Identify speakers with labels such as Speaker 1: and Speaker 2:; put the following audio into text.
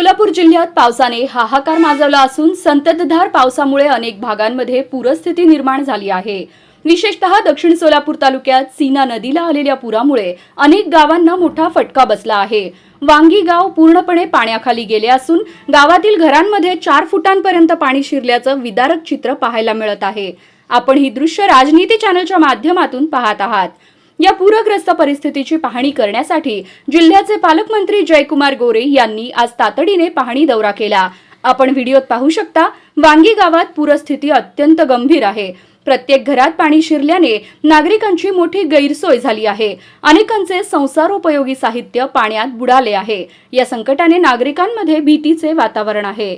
Speaker 1: सोलापूर जिल्ह्यात पावसाने हाहाकार माजवला असून संततधार पावसामुळे अनेक भागांमध्ये पूरस्थिती निर्माण झाली आहे. विशेषतः दक्षिण सोलापूर तालुक्यात सीना नदीला आलेल्या पुरामुळे अनेक गावांना मोठा फटका बसला आहे. वांगी गाव पूर्णपणे पाण्याखाली गेले असून गावातील घरांमध्ये चार फुटांपर्यंत पाणी शिरल्याचं विदारक चित्र पाहायला मिळत आहे. आपण ही दृश्य राजनीती चॅनलच्या माध्यमातून पाहत आहात. या पूरग्रस्त परिस्थितीची पाहणी करण्यासाठी जिल्ह्याचे पालकमंत्री जयकुमार गोरे यांनी आज तातडीने पाहणी दौरा केला. आपण व्हिडिओत पाहू शकता वांगी गावात पूरस्थिती अत्यंत गंभीर आहे. प्रत्येक घरात पाणी शिरल्याने नागरिकांची मोठी गैरसोय झाली आहे. अनेकांचे संसारोपयोगी साहित्य पाण्यात बुडाले आहे. या संकटाने नागरिकांमध्ये भीतीचे वातावरण आहे.